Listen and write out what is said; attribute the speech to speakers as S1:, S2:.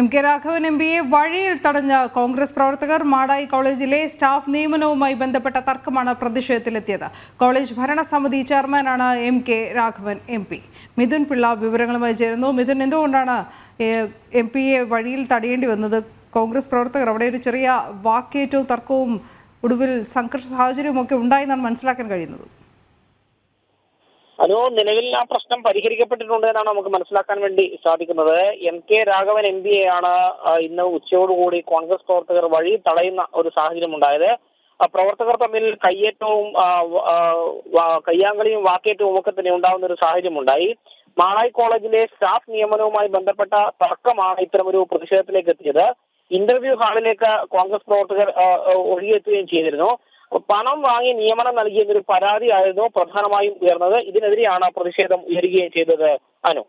S1: M K Raghavan M പിയെ വഴിയിൽ തടഞ്ഞ കോൺഗ്രസ് പ്രവർത്തകർ മാടായി കോളേജിലെ സ്റ്റാഫ് നിയമനവുമായി ബന്ധപ്പെട്ട തർക്കമാണ് പ്രതിഷേധത്തിലെത്തിയത്. കോളേജ് ഭരണസമിതി ചെയർമാനാണ് M K Raghavan M P. Mithun Pillai വിവരങ്ങളുമായി ചേരുന്നു. മിഥുൻ എന്തുകൊണ്ടാണ് എം പിയെ വഴിയിൽ തടയേണ്ടി വന്നത്? കോൺഗ്രസ് പ്രവർത്തകർ അവിടെ ഒരു ചെറിയ വാക്കേറ്റവും തർക്കവും ഒടുവിൽ സംഘർഷ സാഹചര്യവും ഒക്കെ ഉണ്ടായെന്നാണ് മനസ്സിലാക്കാൻ കഴിയുന്നത്.
S2: അനു നിലവിൽ ആ പ്രശ്നം പരിഹരിക്കപ്പെട്ടിട്ടുണ്ട് എന്നാണ് നമുക്ക് മനസ്സിലാക്കാൻ വേണ്ടി സാധിക്കുന്നത്. M K Raghavan M P ആണ് ഇന്ന് ഉച്ചയോടുകൂടി കോൺഗ്രസ് പ്രവർത്തകർ വഴി തടയുന്ന ഒരു സാഹചര്യം ഉണ്ടായത് പ്രവർത്തകർ തമ്മിൽ കയ്യേറ്റവും കയ്യാങ്കളിയും വാക്കേറ്റവും ഒക്കെ തന്നെ ഉണ്ടാകുന്ന ഒരു സാഹചര്യം ഉണ്ടായി മാളായി കോളേജിലെ സ്റ്റാഫ് നിയമനവുമായി ബന്ധപ്പെട്ട തർക്കമാണ് ഇത്തരമൊരു പ്രതിഷേധത്തിലേക്ക് എത്തിയത്. ഇന്റർവ്യൂ ഹാളിലേക്ക് കോൺഗ്രസ് പ്രവർത്തകർ ഒഴുകിയെത്തുകയും ചെയ്തിരുന്നു. പണം വാങ്ങി നിയമനം നൽകിയെന്നൊരു പരാതിയായിരുന്നു പ്രധാനമായും ഉയർന്നത്. ഇതിനെതിരെയാണ് പ്രതിഷേധം ഉയരുകയും ചെയ്തത് അനു.